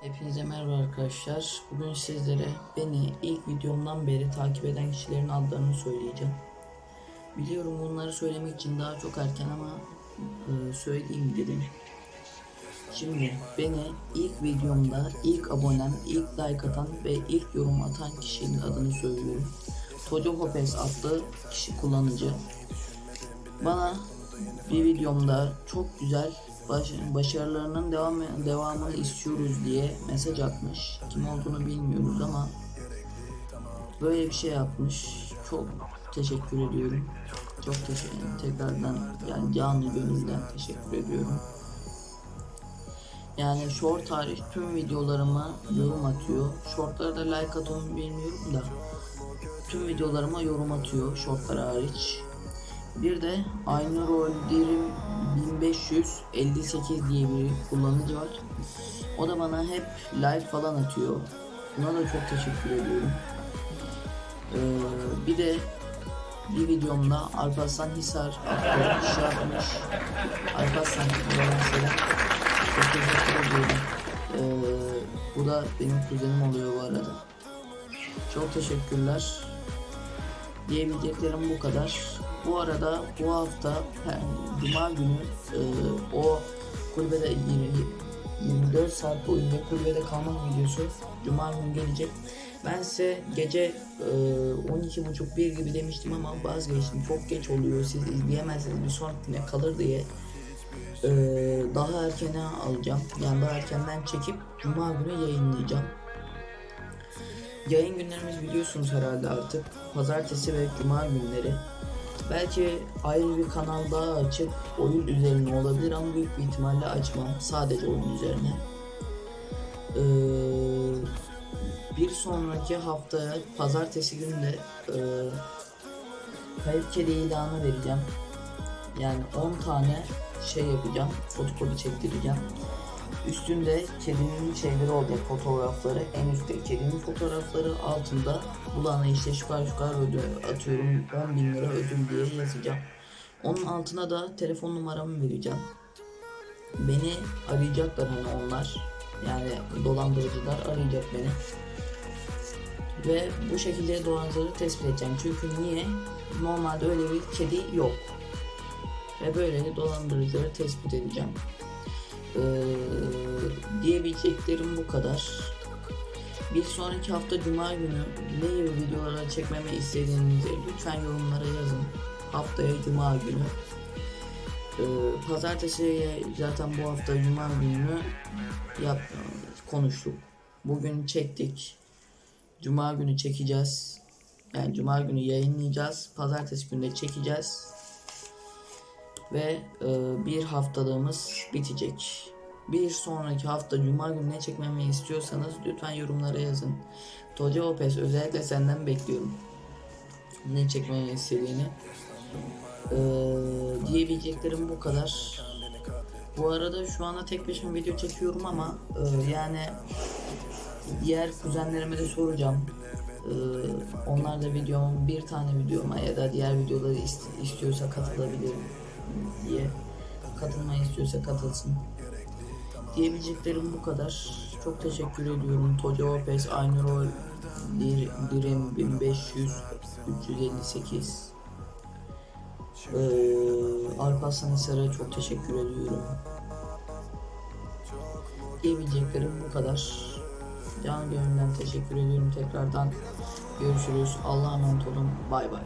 Hepinize merhaba arkadaşlar. Bugün sizlere beni ilk videomdan beri takip eden kişilerin adlarını söyleyeceğim. Biliyorum bunları söylemek için daha çok erken ama e, söyleyeyim dedim. Şimdi beni ilk videomda ilk abonem, ilk like atan ve ilk yorum atan kişinin adını söylüyorum. Tojo Hopes adlı kişi kullanıcı. Bana bir videomda çok güzel baş, başarılarının devam devamını istiyoruz diye mesaj atmış. Kim olduğunu bilmiyoruz ama böyle bir şey yapmış. Çok teşekkür ediyorum. Çok teşekkür tekrardan yani canlı gönülden teşekkür ediyorum. Yani short tarih tüm videolarıma yorum atıyor. Shortlara da like atıyor bilmiyorum da tüm videolarıma yorum atıyor shortlar hariç. Bir de Aynur Oldirim 1558 diye bir kullanıcı var. O da bana hep like falan atıyor. Buna da çok teşekkür ediyorum. Ee, bir de bir videomda Alparslan Hisar kişi yapmış. Alparslan selam. Çok teşekkür ediyorum. Ee, bu da benim kuzenim oluyor bu arada. Çok teşekkürler diyebileceklerim bu kadar. Bu arada bu hafta Cuma günü e, o kulübede 20, 24 saat boyunca kulübede kalmak videosu Cuma günü gelecek. Ben size gece e, 12.30 bir gibi demiştim ama vazgeçtim. Çok geç oluyor. Siz izleyemezsiniz bir sonrakine kalır diye e, daha erkene alacağım. Yani daha erkenden çekip Cuma günü yayınlayacağım. Yayın günlerimiz biliyorsunuz herhalde artık. Pazartesi ve cuma günleri. Belki ayrı bir kanal daha açıp oyun üzerine olabilir ama büyük bir ihtimalle açmam. Sadece oyun üzerine. Ee, bir sonraki haftaya pazartesi günü de e, kayıp kedi ilanı vereceğim. Yani 10 tane şey yapacağım. Fotokopi çektireceğim. Üstünde kedinin şeyleri olacak fotoğrafları. En üstte kedinin fotoğrafları altında bulana işte şu kadar ödül atıyorum 10 bin lira ödül diye yazacağım. Onun altına da telefon numaramı vereceğim. Beni arayacaklar hani onlar. Yani dolandırıcılar arayacak beni. Ve bu şekilde dolandırıcıları tespit edeceğim. Çünkü niye? Normalde öyle bir kedi yok. Ve böyle dolandırıcıları tespit edeceğim. Ee, diyebileceklerim bu kadar. Bir sonraki hafta Cuma günü ne gibi videolar çekmemi istediğinizi lütfen yorumlara yazın. Haftaya Cuma günü. Ee, Pazartesiye zaten bu hafta Cuma günü yap konuştuk. Bugün çektik. Cuma günü çekeceğiz. Yani Cuma günü yayınlayacağız. Pazartesi günü de çekeceğiz ve e, bir haftalığımız bitecek. Bir sonraki hafta Cuma günü ne çekmemi istiyorsanız lütfen yorumlara yazın. Toca Opes özellikle senden bekliyorum. Ne çekmemi istediğini. E, diyebileceklerim bu kadar. Bu arada şu anda tek başıma video çekiyorum ama e, yani diğer kuzenlerime de soracağım. Ee, onlar da videomun bir tane videoma ya da diğer videoları ist- istiyorsa katılabilirim diye katılmayı istiyorsa katılsın. Diyebileceklerim bu kadar. Çok teşekkür ediyorum. Toca Opes, Aynur Dir, Dirim 1500 358 ee, Alparslan Hisar'a çok teşekkür ediyorum. Diyebileceklerim bu kadar. Can gönülden teşekkür ediyorum tekrardan. Görüşürüz. Allah'a emanet olun. Bay bay.